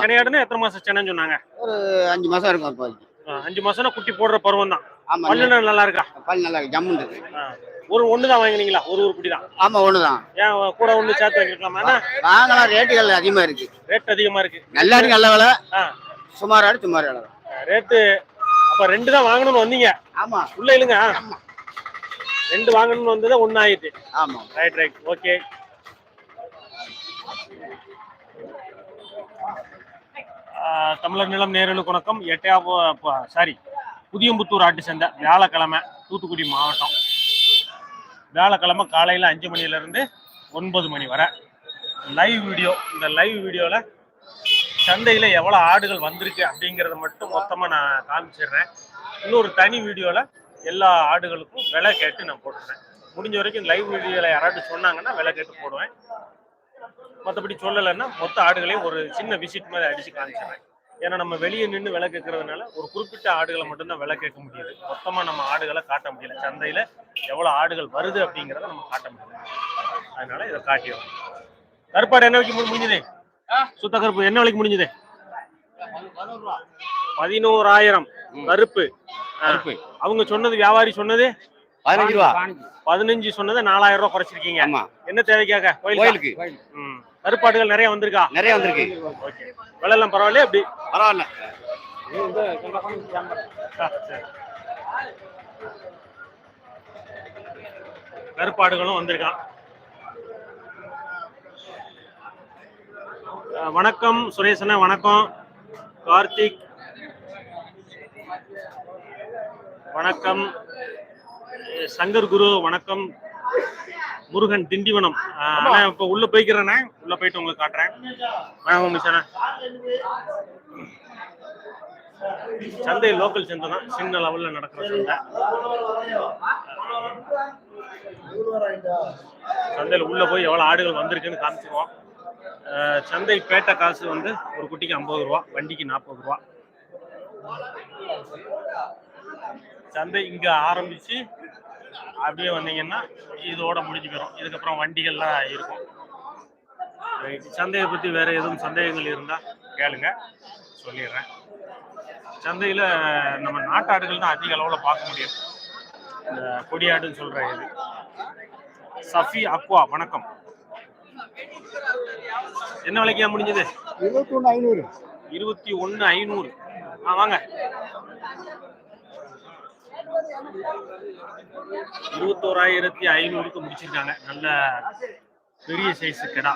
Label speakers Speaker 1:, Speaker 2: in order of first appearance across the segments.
Speaker 1: சென்னையாடுன்னு எத்தனை மாசம் சென்னைன்னு சொன்னாங்க?
Speaker 2: ஒரு அஞ்சு மாசம் இருக்கும் இப்போதைக்கு
Speaker 1: அஞ்சு மாசம்னா குட்டி போடுற பருவம் தான்.
Speaker 2: ஆமா
Speaker 1: பல்லு நல்லா இருக்கா?
Speaker 2: பல் நல்லா இருக்கு ஜம்முன்னு இருக்கு.
Speaker 1: ஒரு ஒன்று தான் வாங்கினீங்களா? ஒரு ஒரு குட்டி தான்.
Speaker 2: ஆமா ஒண்ணுதான்
Speaker 1: ஏன் கூட ஒன்று சேர்த்து ஏன்னா
Speaker 2: வாங்கலாம் ரேட்டுகள் அதிகமா இருக்கு.
Speaker 1: ரேட் அதிகமா இருக்கு.
Speaker 2: நல்லா இருக்கு நல்ல விலை. சுமார் ஆடு சுமார் விலை தான்.
Speaker 1: ரேட்டு அப்ப ரெண்டு தான் வாங்கணும்னு வந்தீங்க.
Speaker 2: ஆமா.
Speaker 1: உள்ள இல்லைங்க. ரெண்டு வாங்கணும்னு வந்தது ஒன்று ஆயிடுச்சு
Speaker 2: ஆமா.
Speaker 1: ரைட் ரைட் ஓகே தமிழர் நிலம் நேரலுக்கு வணக்கம். எட்டையா சாரி புதியம்புத்தூர் ஆட்டு சந்தை வியாழக்கிழமை தூத்துக்குடி மாவட்டம். வியாழக்கிழமை காலையில் அஞ்சு மணிலேருந்து ஒன்பது மணி வரை. லைவ் வீடியோ இந்த லைவ் வீடியோவில் சந்தையில் எவ்வளோ ஆடுகள் வந்திருக்கு அப்படிங்கிறத மட்டும் மொத்தமாக நான் காமிச்சிடுறேன். இன்னொரு தனி வீடியோவில் எல்லா ஆடுகளுக்கும் விலை கேட்டு நான் போட்டுறேன் முடிஞ்ச வரைக்கும் லைவ் வீடியோவில் யாராவது சொன்னாங்கன்னா விலை கேட்டு போடுவேன். மற்றபடி சொல்லலைன்னா மொத்த ஆடுகளையும் ஒரு சின்ன விசிட் மாதிரி அடிச்சு காமிச்சிடுறேன் ஏன்னா நம்ம வெளியே நின்று விலை கேட்கறதுனால ஒரு குறிப்பிட்ட ஆடுகளை மட்டும்தான் விலை கேட்க முடியுது. மொத்தமாக நம்ம ஆடுகளை காட்ட முடியல. சந்தையில் எவ்வளோ ஆடுகள் வருது அப்படிங்கிறத நம்ம காட்ட முடியல. அதனால இதை காட்டிடுவோம் கருப்பாடு என்ன விலைக்கு முடிஞ்சது? சுத்த கருப்பு என்ன விலைக்கு முடிஞ்சது? பதினோராயிரம். கருப்பு. அவங்க சொன்னது வியாபாரி சொன்னது?
Speaker 3: பதினஞ்சு ரூபா.
Speaker 1: பதினஞ்சு. சொன்னது நாலாயிரம் ரூபாய் குறைச்சிருக்கீங்க. என்ன தேவைக்காக? கோயிலுக்கு. கருப்பாடுகள் நிறைய வந்திருக்கா?
Speaker 3: நிறைய வந்திருக்கு.
Speaker 1: ஓகே. விலை எல்லாம் பரவாயில்லையா? எப்படி?
Speaker 3: பரவாயில்ல.
Speaker 1: ஆ, சரி. கருப்பாடுகளும் வந்திருக்கான் வணக்கம் சுரேசன வணக்கம். கார்த்திக். வணக்கம். சங்கர் குரு வணக்கம். முருகன் திண்டிவனம். அண்ணா இப்ப உள்ள போய்க்கிறேண்ணே. உள்ள போயிட்டு உங்களுக்கு காட்டுறேன். வணக்கம் மிஸ்ஸண்ணா சந்தை லோக்கல் சந்தை தான். சின்ன லெவல்ல நடக்கிற சந்தை. சந்தையில் உள்ள போய் எவ்வளவு ஆடுகள் வந்திருக்குன்னு காமிச்சிருவோம். சந்தை பேட்டை காசு வந்து ஒரு குட்டிக்கு ஐம்பது ரூபா வண்டிக்கு நாற்பது ரூபா. சந்தை இங்க ஆரம்பிச்சு அப்படியே வந்தீங்கன்னா இதோட முடிஞ்சு போயிடும் இதுக்கப்புறம் வண்டிகள்லாம் இருக்கும். சந்தையை பத்தி வேற எதுவும் சந்தேகங்கள் இருந்தா கேளுங்க. சொல்லிடுறேன். சந்தையில நம்ம நாட்டாடுகள் தான் அதிக அளவுல பார்க்க முடியும். இந்த கொடியாடுன்னு சொல்ற இது. சஃபி அக்வா வணக்கம். என்ன விலைக்கா முடிஞ்சது?
Speaker 2: இருபத்தி ஒண்ணு ஐநூறு.
Speaker 1: இருபத்தி ஒன்னு ஐநூறு. ஆ வாங்க. இருபத்தோராயிரத்தி ஐநூறுக்கு முடிச்சிருக்காங்க. நல்ல பெரிய சைஸ் கிடா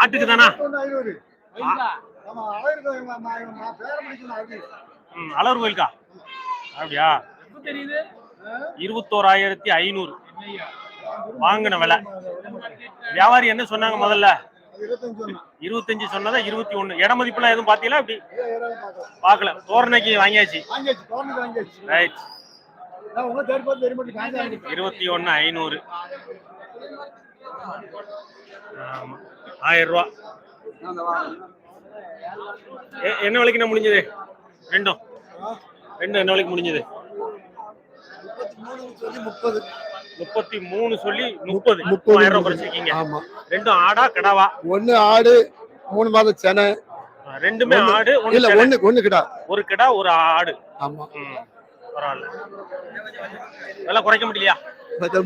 Speaker 1: ஆட்டுக்கு தானா அலர் கோயிலுக்கா? அப்படியா? இருபத்தோராயிரத்தி ஐநூறு. வாங்கின விலை. வியாபாரி என்ன சொன்னாங்க முதல்ல?
Speaker 2: இருபத்தஞ்சு
Speaker 1: சொன்னதா இருபத்தி ஒண்ணு. இட மதிப்புலாம் எதுவும் பாத்தீங்களா அப்படி பார்க்கல. தோரணைக்கு வாங்கியாச்சு. ரைட் இருபத்தி ஒண்ணு ஐநூறு. ஆமா. ஆயிரம் ரூபா என்ன விலைக்கு நான் முடிஞ்சது? ரெண்டும். ரெண்டும் என்ன விலைக்கு முடிஞ்சது?
Speaker 2: முப்பது.
Speaker 1: முப்பத்தி மூணு சொல்லி முப்பது.
Speaker 2: முப்பது.
Speaker 1: ஆயிரம் ரூபாய் குறைச்சிருக்கீங்க.
Speaker 2: ஆமா.
Speaker 1: ரெண்டும் ஆடா கிடாவா?
Speaker 2: ஒண்ணு ஆடு மூணு மாதம் செனை.
Speaker 1: ரெண்டுமே ஆடு
Speaker 2: இல்ல. ஒண்ணு ஒண்ணு கிடா.
Speaker 1: ஒரு கிடா ஒரு ஆடு.
Speaker 2: ஆமா.
Speaker 1: பரவாயில்ல. விலை குறைக்க முடியலையா?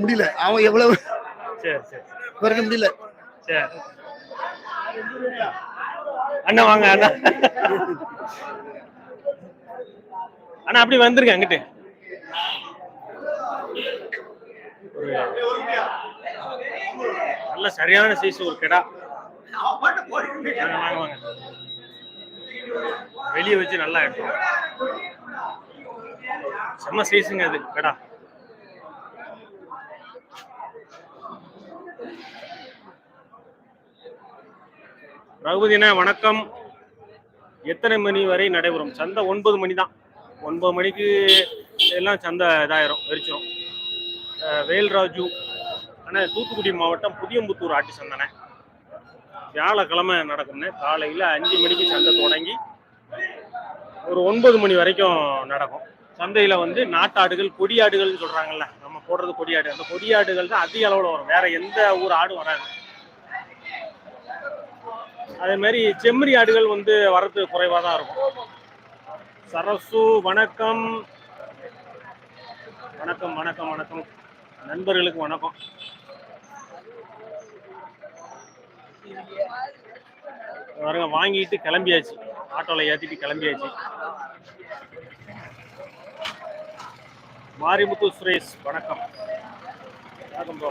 Speaker 2: முடியல. அவன் எவ்வளவு?
Speaker 1: சரி சரி.
Speaker 2: குறைக்க முடியல.
Speaker 1: சரி. அண்ணா வாங்க அண்ணா. அண்ணா அப்படி வந்துருங்க அங்கிட்டு. நல்ல சரியான சைஸ் ஒரு கிடா. வாங்க, வெளிய வச்சு நல்லா எடுத்தோம். செம்ம சைஸுங்க அது கெடா. ரகுபதினா வணக்கம். எத்தனை மணி வரை நடைபெறும்? சந்தை ஒன்பது மணி தான் ஒன்பது மணிக்கு எல்லாம் சந்தை இதாயிரும் வெறிச்சிரும் வேல்ராஜு ஆனால் தூத்துக்குடி மாவட்டம் புதியம்புத்தூர் ஆட்டு சந்தனை. வியாழக்கிழமை நடக்கும்னு காலையில் அஞ்சு மணிக்கு சந்தை தொடங்கி ஒரு ஒன்பது மணி வரைக்கும் நடக்கும். சந்தையில் வந்து நாட்டாடுகள் கொடியாடுகள்னு சொல்கிறாங்கல்ல நம்ம போடுறது கொடியாடு. அந்த கொடியாடுகள் தான் அதிக அளவில் வரும். வேற எந்த ஊர் ஆடும் வராது. அதே மாதிரி செம்மறி ஆடுகள் வந்து வரது குறைவாக தான் இருக்கும். சரசு வணக்கம். வணக்கம் வணக்கம் வணக்கம். நண்பர்களுக்கு வணக்கம். பாருங்க வாங்கிட்டு கிளம்பியாச்சு. ஆட்டோல ஏத்திட்டு கிளம்பியாச்சு. மாரிமுத்து சுரேஷ் வணக்கம். வணக்கம் ப்ரோ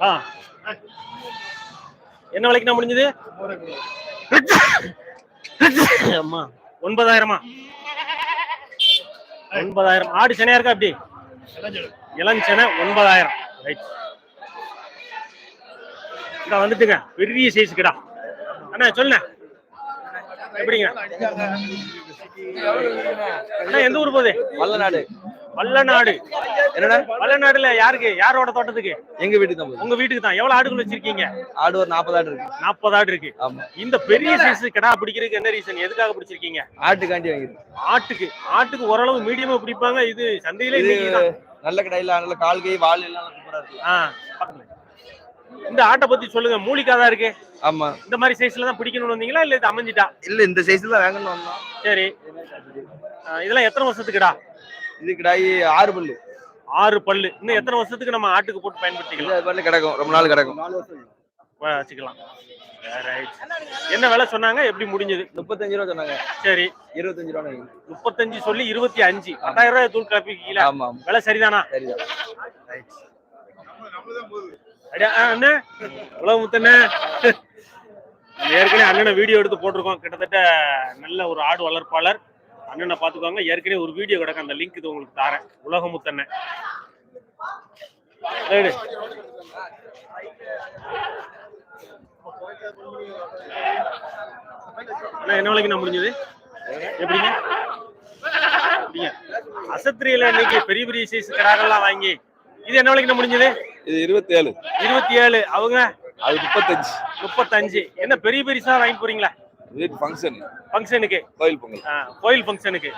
Speaker 1: ஆ. என்ன விலைக்கு நான் முடிஞ்சது? அம்மா ஒன்பதாயிரமா? ஒன்பதாயிரம். ஆடு செனையா இருக்கா அப்படி இளஞ்சனை ஒன்பதாயிரம். ரைட் இதா வந்துட்டுங்க. பெரிய சைஸ்க்குடா அண்ணா சொல்லுண்ணே. எப்படிங்க? அண்ணா எந்த ஊர் போகுது?
Speaker 3: வல்லநாடு.
Speaker 1: வல்லநாடு
Speaker 3: என்னடா?
Speaker 1: வல்லநாடுல யாருக்கு? யாரோட தோட்டத்துக்கு?
Speaker 3: எங்க வீட்டுக்கு தான்
Speaker 1: உங்க வீட்டுக்கு தான். எவ்வளவு ஆடுகள் வச்சிருக்கீங்க?
Speaker 3: ஆடு ஒரு நாற்பது ஆடு இருக்கு.
Speaker 1: நாற்பது ஆடு இருக்கு. இந்த பெரிய சைஸ் கிடா பிடிக்கிறதுக்கு என்ன ரீசன் எதுக்காக பிடிச்சிருக்கீங்க?
Speaker 3: ஆட்டுக்காண்டி வாங்கிருக்கு
Speaker 1: ஆட்டுக்கு. ஆட்டுக்கு ஓரளவு மீடியமா பிடிப்பாங்க. இது சந்தையில.
Speaker 3: நல்ல கடையில நல்ல கால் கை வால் எல்லாம் சூப்பரா இருக்கு.
Speaker 1: இந்த ஆட்டை பத்தி சொல்லுங்க. மூலிகா தான் இருக்கு.
Speaker 3: ஆமா.
Speaker 1: இந்த மாதிரி சைஸ்ல தான் பிடிக்கணும்னு வந்தீங்களா? இல்ல இது அமைஞ்சிட்டா?
Speaker 3: இல்ல இந்த சைஸ்ல தான் வாங்கணும்
Speaker 1: சரி. இதெல்லாம் எத்தனை வருஷத்துக்குடா?
Speaker 3: இது கிடாயி ஆறு பல்லு.
Speaker 1: ஆறு பல்லு. இன்னும் எத்தனை வருஷத்துக்கு நம்ம ஆட்டுக்கு போட்டு பயன்படுத்திக்கலாம்?
Speaker 3: பல்லு கிடக்கும்? ரொம்ப நாள் கிடக்கும்.
Speaker 1: வ- வச்சுக்கலாம். ரைட் என்ன விலை சொன்னாங்க? எப்படி முடிஞ்சது?
Speaker 3: முப்பத்தஞ்சு ரூபா சொன்னாங்க.
Speaker 1: சரி.
Speaker 3: இருபத்தஞ்சு ரூபா
Speaker 1: முப்பத்தஞ்சு சொல்லி இருபத்தி அஞ்சு. பத்தாயிரம் ரூபாய் தூள் காப்பி கீழே
Speaker 3: ஆமா.
Speaker 1: விலை சரிதானா?
Speaker 3: சரிதான்.
Speaker 1: அடியா, ஆ, அண்ணே. உலக முத்தண்ணே. ஏற்கனவே அண்ணனை வீடியோ எடுத்து போட்டிருக்கோம். கிட்டத்தட்ட நல்ல ஒரு ஆடு வளர்ப்பாளர். அண்ணனை பார்த்துக்கோங்க. ஏற்கனவே ஒரு வீடியோ கிடக்கு. அந்த லிங்க் இது உங்களுக்கு தாரேன். உலக முத்தண்ணே. ரைடு. என்ன விலைக்கு நான் முடிஞ்சது? எப்படிங்க? அசத்திரியில இன்னைக்கு பெரிய பெரிய சைஸ் கடாக்கள்லாம் வாங்கி. இது என்ன விலைக்கு முடிஞ்சது?
Speaker 3: இது இருபத்தி ஏழு
Speaker 1: இருபத்தி ஏழு அவங்க?
Speaker 3: அது முப்பத்தஞ்சு.
Speaker 1: முப்பத்தஞ்சு. என்ன பெரிய பெருசா வாங்கி போறீங்களா?
Speaker 3: வீட்டு ஃபங்க்ஷன்
Speaker 1: ஃபங்க்ஷனுக்கு
Speaker 3: கோயில் பொங்கல்.
Speaker 1: கோயில் ஃபங்க்ஷனுக்கு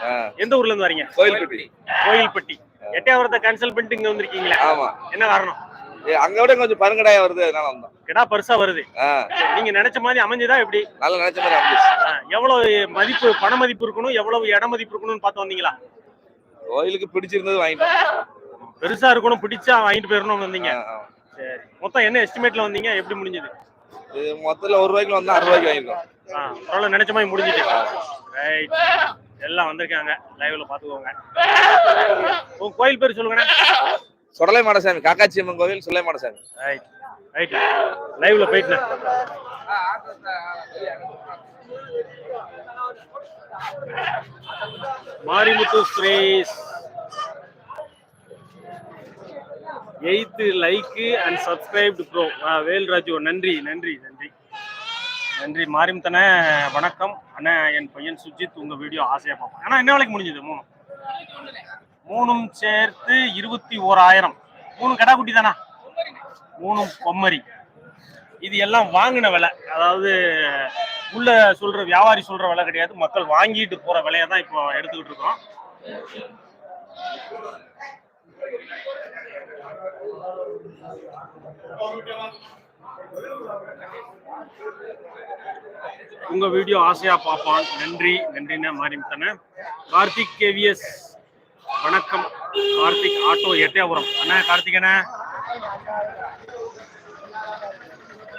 Speaker 1: எந்த ஊர்ல இருந்து வரீங்க?
Speaker 3: கோயில்பட்டி.
Speaker 1: கோயில்பட்டி. எட்டையாவரத்தை கேன்சல் பண்ணிட்டு இங்க வந்திருக்கீங்களா?
Speaker 3: ஆமா.
Speaker 1: என்ன காரணம்?
Speaker 3: அங்க விட கொஞ்சம் பருங்கடாயா வருது அதனால வந்தோம்.
Speaker 1: கிடா பெருசா வருது. நீங்க நினைச்ச மாதிரி அமைஞ்சுதா எப்படி?
Speaker 3: நல்லா நினைச்ச மாதிரி அமைஞ்சிச்சு.
Speaker 1: ஆ, எவ்வளவு மதிப்பு பண மதிப்பு இருக்கணும் எவ்வளவு இட மதிப்பு இருக்கணும்னு பார்த்து வந்தீங்களா?
Speaker 3: கோயிலுக்கு பிடிச்சிருந்தது வாங்கிட்டோம்.
Speaker 1: பெருசா இருக்கணும் பிடிச்சா வாங்கிட்டு போயிடணும் வந்தீங்க. சரி. மொத்தம் என்ன எஸ்டிமேட்ல வந்தீங்க? எப்படி முடிஞ்சது?
Speaker 3: இது மொத்தத்துல ஒரு ரூபாய்க்கு வந்தா அறுபது ரூபாய்க்கு வாங்கிருக்கோம்
Speaker 1: ஆ பரவாயில்ல நினைச்ச மாதிரி முடிஞ்சிட்டு. ரைட் எல்லாம் வந்திருக்காங்க. லைவ்ல பாத்துக்கோங்க உங்க கோயில் பேர் சொல்லுங்கண்ணே.
Speaker 3: சுடலை மாடசாமி காக்காட்சி அம்மன் கோவில் சுடலை மாடசாமி.
Speaker 1: ரைட் ரைட் லைவ்ல போயிட்டு மாரிமுத்து ஸ்ரேஸ். Eighth like and subscribed bro Velraju நன்றி நன்றி நன்றி. நன்றி மாரிமுத்தனே வணக்கம். அண்ணா என் பையன் சுஜித் உங்க வீடியோ ஆசையாக பார்ப்பேன் ஆனால் என்ன வேலைக்கு முடிஞ்சது? மூணும் மூணும் சேர்த்து இருபத்தி ஓராயிரம். மூணு கடா குட்டி தானா? மூணும் பொம்மரி. இது எல்லாம் வாங்கின விலை. அதாவது உள்ள சொல்ற வியாபாரி சொல்ற விலை கிடையாது. மக்கள் வாங்கிட்டு போற விலையை தான் இப்போ எடுத்துக்கிட்டு இருக்கோம். உங்க வீடியோ ஆசையா பார்ப்பான். நன்றி நன்றிண்ணே மாறிவிட்டன கார்த்திக் கேவிஎஸ் வணக்கம். கார்த்திக் ஆட்டோ எட்டையாபுரம். அண்ணா கார்த்திகண்ண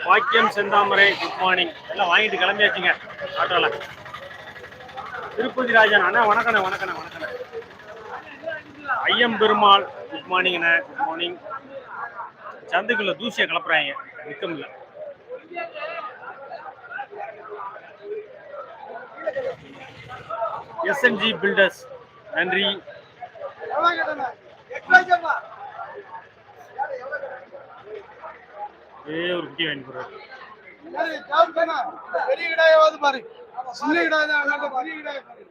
Speaker 1: வாக்கியம் செந்தாமரை குட் மார்னிங் எல்லாம் வாங்கிட்டு கிளம்பியாச்சுங்க ஆட்டோல. திருப்பதி ராஜன் அண்ணா வணக்கண்ணே வணக்கண்ணே வணக்கண்ணே I am Perumal good morning Anna good morning சந்தைக்குள்ள தூசியை கிளப்புறாங்க. நிற்கமில்ல எஸ்என்ஜி பில்டர்ஸ் நன்றி. ஏ ஒரு குட்டி வாங்கி போடுறாரு.
Speaker 2: பெரிய கிடாயாவது பாரு சின்ன கிடாய் தான் அண்ணாட்ட பெரிய கிடாய் பாரு.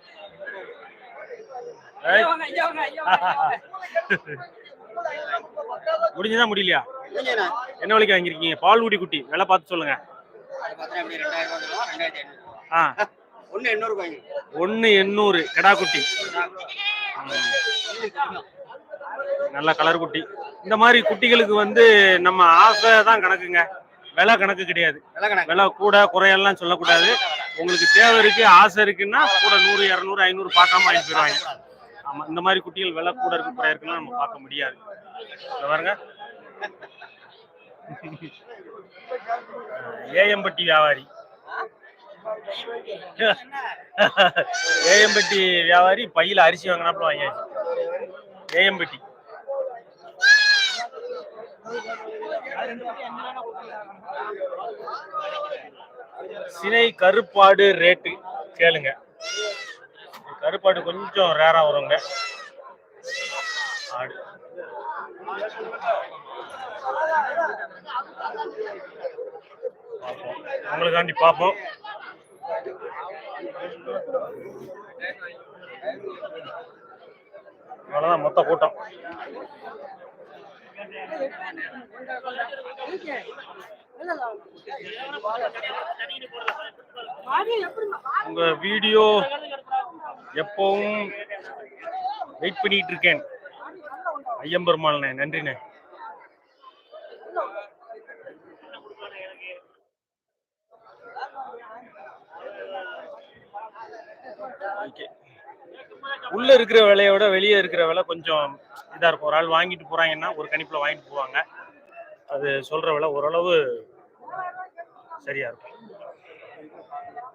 Speaker 1: முடிஞ்சுதா? முடியலையா? என்ன விலைக்கு வாங்கியிருக்கீங்க? பால் குடி குட்டி. விலை பார்த்து சொல்லுங்க. ஆ.
Speaker 2: ஒண்ணு எண்ணூறு
Speaker 1: கிடா குட்டி. நல்ல கலர் குட்டி. இந்த மாதிரி குட்டிகளுக்கு வந்து நம்ம ஆசை தான் கணக்குங்க. விலை கணக்கு கிடையாது.
Speaker 2: விலை
Speaker 1: கூட குறையெல்லாம் சொல்லக்கூடாது. உங்களுக்கு தேவை இருக்கு ஆசை இருக்குன்னா கூட நூறு இரநூறு ஐநூறு பார்க்காம வாங்கி போயிடுவாங்க. ஆமாம் இந்த மாதிரி குட்டிகள் விலை கூட இருக்கு குறைய இருக்குன்னா நம்ம பார்க்க முடியாது. பாருங்க. ஏஎம்பட்டி வியாபாரி. ஏஎம்பட்டி வியாபாரி பையில அரிசி வாங்கினாப்புல வாங்கியாச்சு. ஏஎம்பட்டி. சினை கருப்பாடு ரேட்டு கேளுங்க. கருப்பாடு கொஞ்சம் ரேரா வருங்க. ஆடு. உங்களுக்காண்டி பார்ப்போம். அவ்வளவுதான் மொத்த கூட்டம். உங்க வீடியோ எப்பவும் வெயிட் பண்ணிட்டு இருக்கேன் ஐயம்பெருமாள்ண்ணே நன்றிண்ணே. ஓகே உள்ள இருக்கிற விலையை விட வெளியே இருக்கிற விலை கொஞ்சம் இதா இருக்கும். ஒரு ஆள் வாங்கிட்டு போறாங்கன்னா ஒரு கணிப்புல வாங்கிட்டு போவாங்க. அது சொல்ற விலை ஓரளவு சரியா இருக்கும் அண்ணா,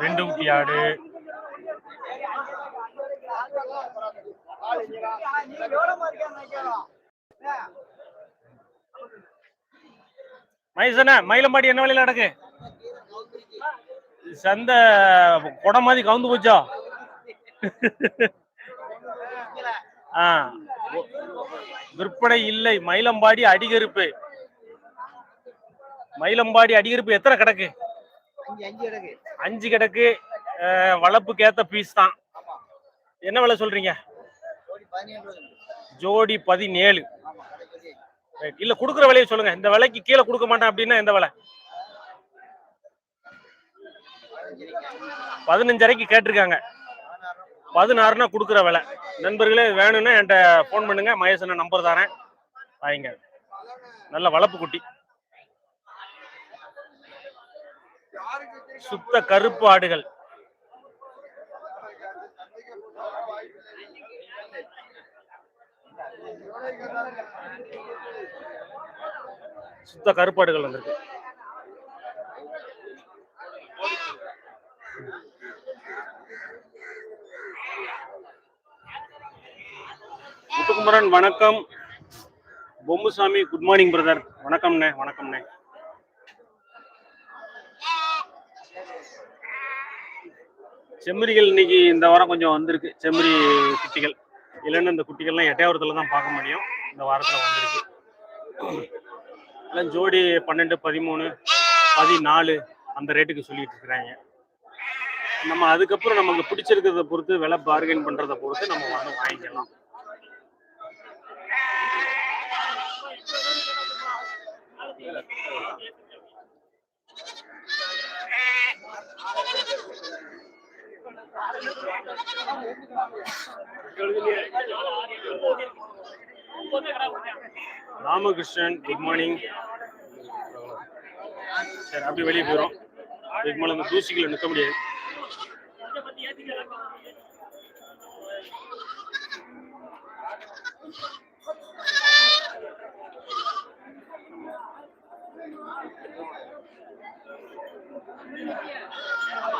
Speaker 1: ரெண்டு குட்டி ஆடு. மகேசண்ணா மயிலம்பாடி என்ன விலையில நடக்கு சந்தை குடம் மாதிரி கவுந்து போச்சா? விற்பனை இல்லை. மயிலம்பாடி அடிகருப்பு. மயிலம்பாடி அடிகருப்பு எத்தனை கிடக்கு?
Speaker 2: அஞ்சு கிடக்கு.
Speaker 1: வளப்புக்கு ஏத்த பீஸ் தான். என்ன விலை சொல்றீங்க?
Speaker 2: ஜோடி பதினேழு.
Speaker 1: இல்ல குடுக்குற விலையை சொல்லுங்க. இந்த விலைக்கு கீழே கொடுக்க மாட்டேன் அப்படின்னா எந்த விலை? பதினஞ்சரைக்கு கேட்டிருக்காங்க. பதினாறுனா கொடுக்குற விலை. நண்பர்களே வேணும்னா என்கிட்ட ஃபோன் பண்ணுங்க. மகேசன நம்பர் தரேன். வாங்க. நல்ல வளர்ப்பு குட்டி. சுத்த கருப்பு ஆடுகள். சுத்த கருப்பாடுகள் வந்திருக்கு. முத்துக்குமரன் வணக்கம். பொம்முசாமி குட் மார்னிங் பிரதர் வணக்கம்ண்ணே வணக்கம்ண்ணே. செம்மறிகள் இன்னைக்கு இந்த வாரம் கொஞ்சம் வந்திருக்கு. செம்மறி குட்டிகள். இல்லைன்னு இந்த குட்டிகள்லாம் எட்டையாவரத்துல தான் பார்க்க முடியும். இந்த வாரத்துல வந்திருக்கு. எல்லாம் ஜோடி பன்னெண்டு பதிமூணு பதினாலு அந்த ரேட்டுக்கு சொல்லிட்டு இருக்கிறாங்க. நம்ம அதுக்கப்புறம் நமக்கு பிடிச்சிருக்கிறத பொறுத்து விலை பார்கெயின் பண்ணுறதை பொறுத்து நம்ம வந்து வாங்கிக்கலாம். ராமகிருஷ்ணன் குட் மார்னிங் சரி அப்படியே வெளியே போயிடும் இதுக்கு மேலே அந்த தூசிகளை நிற்க முடியாது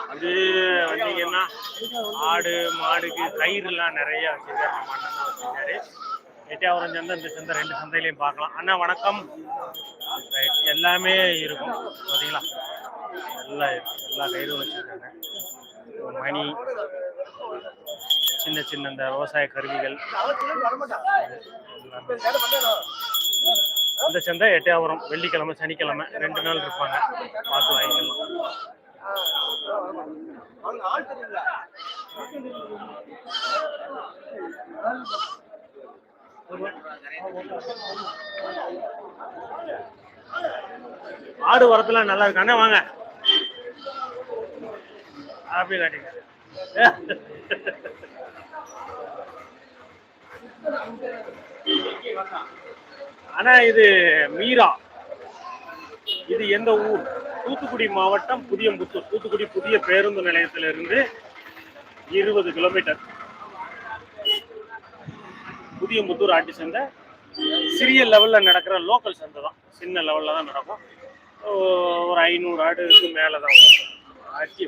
Speaker 1: அப்படியே வந்தீங்கன்னா ஆடு மாடுக்கு கயிறுலாம் நிறைய வச்சிருக்காரு. நம்ம அண்ணன் தான் வச்சிருக்காரு. எட்டியாவரம் சந்தை இந்த சந்தை ரெண்டு சந்தையிலையும் பார்க்கலாம். அண்ணா வணக்கம். எல்லாமே இருக்கும். பார்த்தீங்களா? எல்லா எல்லா கயிறும் வச்சுருக்காங்க. மணி சின்ன சின்ன இந்த விவசாய கருவிகள். இந்த சந்தை எட்டையாவரம் வெள்ளிக்கிழமை சனிக்கிழமை ரெண்டு நாள் இருப்பாங்க. பார்த்து வாங்கிக்கலாம். ஆடு வரத்துல நல்லா இருக்கு. அண்ணா வாங்க. அப்படி காட்டிங்க. ஆனா இது மீரா. இது எந்த ஊர்? தூத்துக்குடி மாவட்டம் புதியம்புத்தூர். தூத்துக்குடி புதிய பேருந்து நிலையத்திலிருந்து இருபது கிலோமீட்டர். புதியம்புத்தூர் ஆட்டி சந்தை சிறிய லெவலில் நடக்கிற லோக்கல் சந்தை தான். சின்ன லெவலில் தான் நடக்கும். ஒரு ஐநூறு ஆடுக்கு மேலே தான் வரும். அட்டி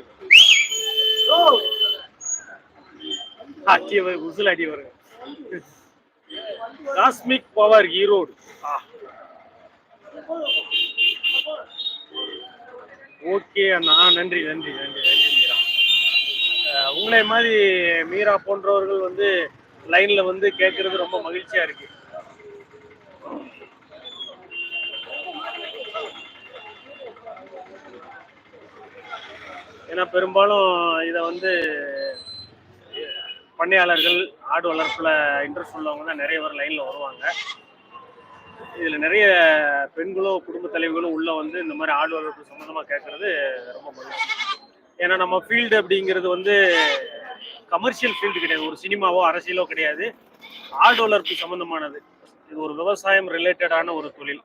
Speaker 1: அட்டி உசுல் அடி காஸ்மிக் பவர் ஈரோடு ஆ. ஓகே அண்ணா. நன்றி நன்றி நன்றி நன்றி மீரா. உங்களே உங்களை மாதிரி மீரா போன்றவர்கள் வந்து லைனில் வந்து கேட்கறது ரொம்ப மகிழ்ச்சியா இருக்குது ஏன்னா பெரும்பாலும் இதை வந்து பண்ணையாளர்கள் ஆடு வளர்ப்பில் இன்ட்ரெஸ்ட் உள்ளவங்க தான் நிறைய பேர் லைனில் வருவாங்க. இதில் நிறைய பெண்களும் குடும்ப தலைவர்களும் உள்ளே வந்து இந்த மாதிரி ஆடு வளர்ப்பு சம்மந்தமாக கேட்குறது ரொம்ப மகிழ்ச்சி. ஏன்னா நம்ம ஃபீல்டு அப்படிங்கிறது வந்து கமர்ஷியல் ஃபீல்டு கிடையாது. ஒரு சினிமாவோ அரசியலோ கிடையாது. ஆடு வளர்ப்பு சம்மந்தமானது இது ஒரு விவசாயம் ரிலேட்டடான ஒரு தொழில்.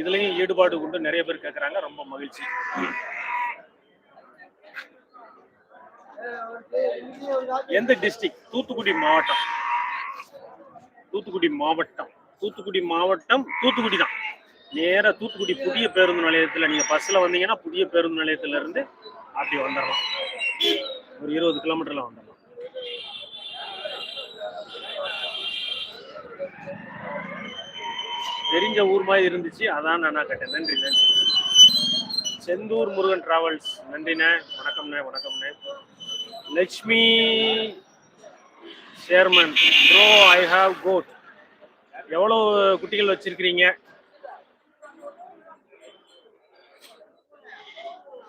Speaker 1: இதுலேயும் ஈடுபாடு கொண்டு நிறைய பேர் கேட்குறாங்க ரொம்ப மகிழ்ச்சி. எந்த டிஸ்ட்ரிக்ட் தூத்துக்குடி மாவட்டம். தூத்துக்குடி மாவட்டம். தூத்துக்குடி மாவட்டம் தூத்துக்குடி தான். நேராக தூத்துக்குடி புதிய பேருந்து நிலையத்தில் நீங்கள் பஸ்ஸில் வந்தீங்கன்னா புதிய பேருந்து நிலையத்திலேருந்து அப்படி வந்துடலாம் ஒரு இருபது கிலோமீட்டரில் வந்துடலாம் தெரிஞ்ச ஊர் மாதிரி இருந்துச்சு. அதான் நான் கேட்டேன். நன்றி நன்றி. செந்தூர் முருகன் டிராவல்ஸ் நன்றிண்ணே. வணக்கம்ண்ணே வணக்கம்ண்ணே. Lakshmi chairman bro I have got எவ்வளோ குட்டிகள் வச்சிருக்கிறீங்க?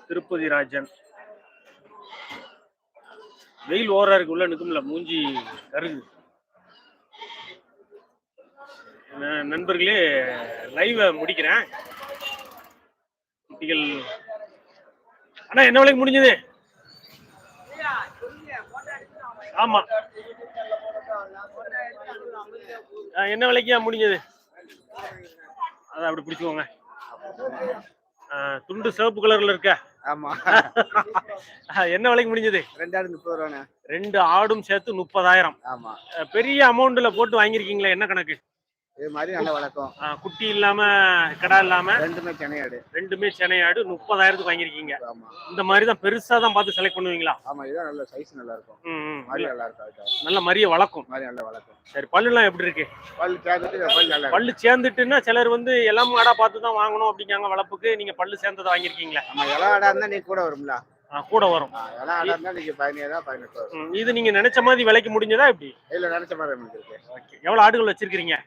Speaker 1: திருப்பதி ராஜன். வெயில் ஓரா இருக்கு உள்ள நிற்கும்ல மூஞ்சி கருகு நண்பர்களே லைவை முடிக்கிறேன். குட்டிகள். அண்ணா என்ன விலைக்கு முடிஞ்சது? ஆமா. என்ன விலைக்கு முடிஞ்சது? அதை அப்படி பிடிச்சுக்கோங்க. துண்டு சிவப்பு கலர்ல இருக்க.
Speaker 2: ஆமா.
Speaker 1: என்ன விலைக்கு முடிஞ்சது?
Speaker 2: ரெண்டாயிரத்தி முப்பது ரூபாண்ணே.
Speaker 1: ரெண்டு ஆடும் சேர்த்து முப்பதாயிரம்.
Speaker 2: ஆமா.
Speaker 1: பெரிய அமௌண்ட்ல போட்டு வாங்கியிருக்கீங்களே என்ன கணக்கு?
Speaker 2: இது மாதிரி நல்ல வழக்கம்.
Speaker 1: அஹ் குட்டி இல்லாம கடா இல்லாம
Speaker 2: ரெண்டுமே சென்னையாடு.
Speaker 1: ரெண்டுமே சென்னை ஆடு முப்பதாயிரத்துக்கு வாங்கியிருக்கீங்க.
Speaker 2: ஆமா.
Speaker 1: இந்த மாதிரி தான் பெருசா தான் பார்த்து செலக்ட் பண்ணுவீங்களா?
Speaker 2: ஆமா இதுதான் நல்ல சைஸ் நல்லா இருக்கும். மாதிரி நல்லா இருக்கும்
Speaker 1: நல்ல மரிய வளர்க்கும்
Speaker 2: மாதிரி நல்ல வழக்கம்.
Speaker 1: சரி பல்லுலாம் எப்படி இருக்கு?
Speaker 2: பல் சேர்ந்துட்டு இந்த பல் நல்லா
Speaker 1: பல்லு சேர்ந்துட்டுன்னா சிலர் வந்து எல்லாம் ஆடா பார்த்து தான் வாங்கணும் அப்படிங்காங்க வளர்ப்புக்கு. நீங்க பல்லு சேர்ந்ததை வாங்கியிருக்கீங்களா?
Speaker 2: நம்ம இலை ஆடா இருந்தா நீ கூட வரும்ல.
Speaker 1: கூட வரும். இது நீங்க நினைச்ச மாதிரி விலைக்கு முடிஞ்சதா எப்படி?
Speaker 2: இல்ல நினைச்ச மாதிரி
Speaker 1: ஓகே. எவ்வளவு ஆடுகள் வச்சிருக்கீங்க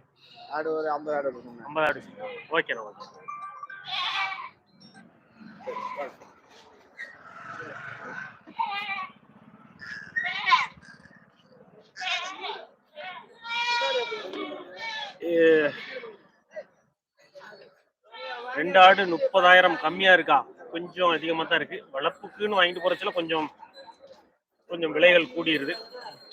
Speaker 2: ஆடு ஒரு ஐம்பது ஆடு இருக்கும்
Speaker 1: ஐம்பது ஆடு ஓகேண்ணா ஓகே ரெண்டு ஆடு முப்பதாயிரம் கம்மியா இருக்கா? கொஞ்சம் அதிகமா தான் இருக்கு. வளர்ப்புக்குன்னு வாங்கிட்டு போறச்சுல கொஞ்சம் கொஞ்சம் விலைகள் கூடியிருது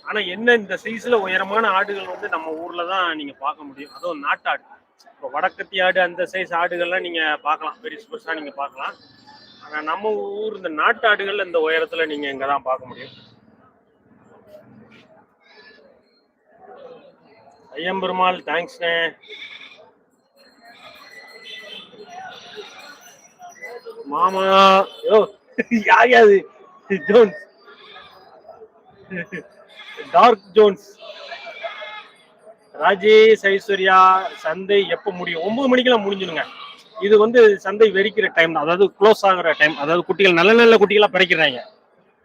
Speaker 1: ஆனா என்ன இந்த சைஸ்ல உயரமான ஆடுகள் வந்து நம்ம ஊர்ல தான் நீங்க பார்க்க முடியும். அதுவும் நாட்டாடு. இப்போ வடக்கத்தி ஆடு அந்த சைஸ் ஆடுகள்லாம் நீங்க பார்க்கலாம். பெருசு பெருசா நீங்க பார்க்கலாம். ஆனா நம்ம ஊர் இந்த நாட்டு ஆடுகள் இந்த உயரத்துல நீங்க இங்க தான் பார்க்க முடியும். ஐயம்பெருமாள் தேங்க்ஸ்ண்ணே மாமா யோ யார் யாது Jones. Dark Jones. Rajesh Aishwarya சந்தை எப்போ முடியும்? ஒன்பது மணிக்கெல்லாம் முடிஞ்சிடுங்க. இது வந்து சந்தை வெறிக்கிற டைம் தான். அதாவது க்ளோஸ் ஆகுற டைம் அதாவது குட்டிகள் நல்ல நல்ல குட்டிகளாக பிறக்கிறாங்க.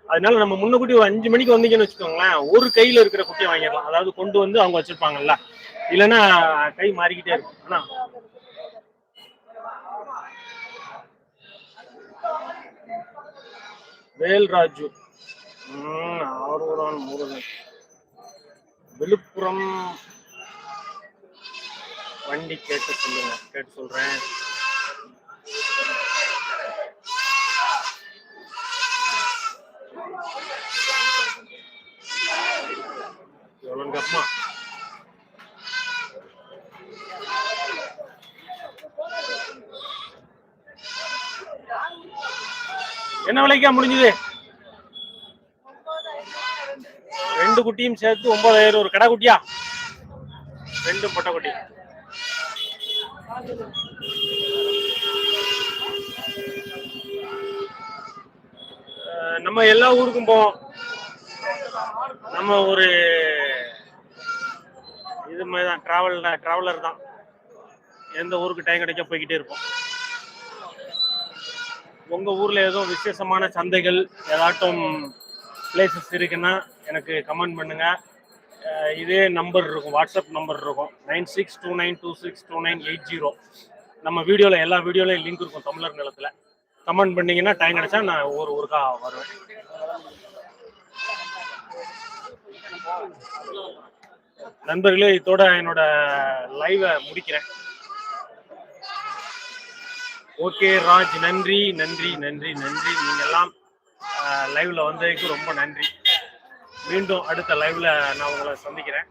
Speaker 1: அதனால நம்ம முன்னக்கூட்டி ஒரு அஞ்சு மணிக்கு வந்தீங்கன்னு வச்சுக்கோங்களேன் ஒரு கையில் இருக்கிற குட்டியை வாங்கிடலாம். அதாவது கொண்டு வந்து அவங்க வச்சிருப்பாங்கல்ல. இல்லைன்னா கை மாறிக்கிட்டே இருக்கும். ஆனால் வேல்ராஜு. ம், ஆரூரான் முருகன். விழுப்புரம். வண்டி கேட்டு சொல்லுங்க கேட்டு சொல்றேன். எவ்வளோங்க அம்மா? என்ன விலைக்கா முடிஞ்சது? ரெண்டு குட்டியும் சேர்த்து ஒன்பதாயிரம் ஒரு கடை குட்டியா ரெண்டும் பொட்டை குட்டி நம்ம எல்லா ஊருக்கும் போவோம். நம்ம ஒரு இது மாதிரி தான் டிராவல் டிராவலர் தான். எந்த ஊருக்கு டைம் கிடைக்க போய்கிட்டே இருப்போம். உங்க ஊர்ல எதுவும் விசேஷமான சந்தைகள் ஏதாட்டும் பிளேசஸ் இருக்குன்னா எனக்கு கமெண்ட் பண்ணுங்க. இதே நம்பர் இருக்கும் வாட்ஸ்அப் நம்பர் இருக்கும். Nine six two nine two six two nine eight zero நம்ம வீடியோவில் எல்லா வீடியோலையும் லிங்க் இருக்கும் தமிழர் நிலத்தில். கமெண்ட் பண்ணிங்கன்னா டைம் கிடைச்சா நான் ஒரு ஊருக்கா வருவேன். நண்பர்களே இதோட என்னோட லைவை முடிக்கிறேன். ஓகே ராஜ் நன்றி நன்றி நன்றி நன்றி. நீங்கள் எல்லாம் லைவ்ல வந்ததுக்கு ரொம்ப நன்றி. மீண்டும் அடுத்த லைவ்ல நான் உங்களை சந்திக்கிறேன்.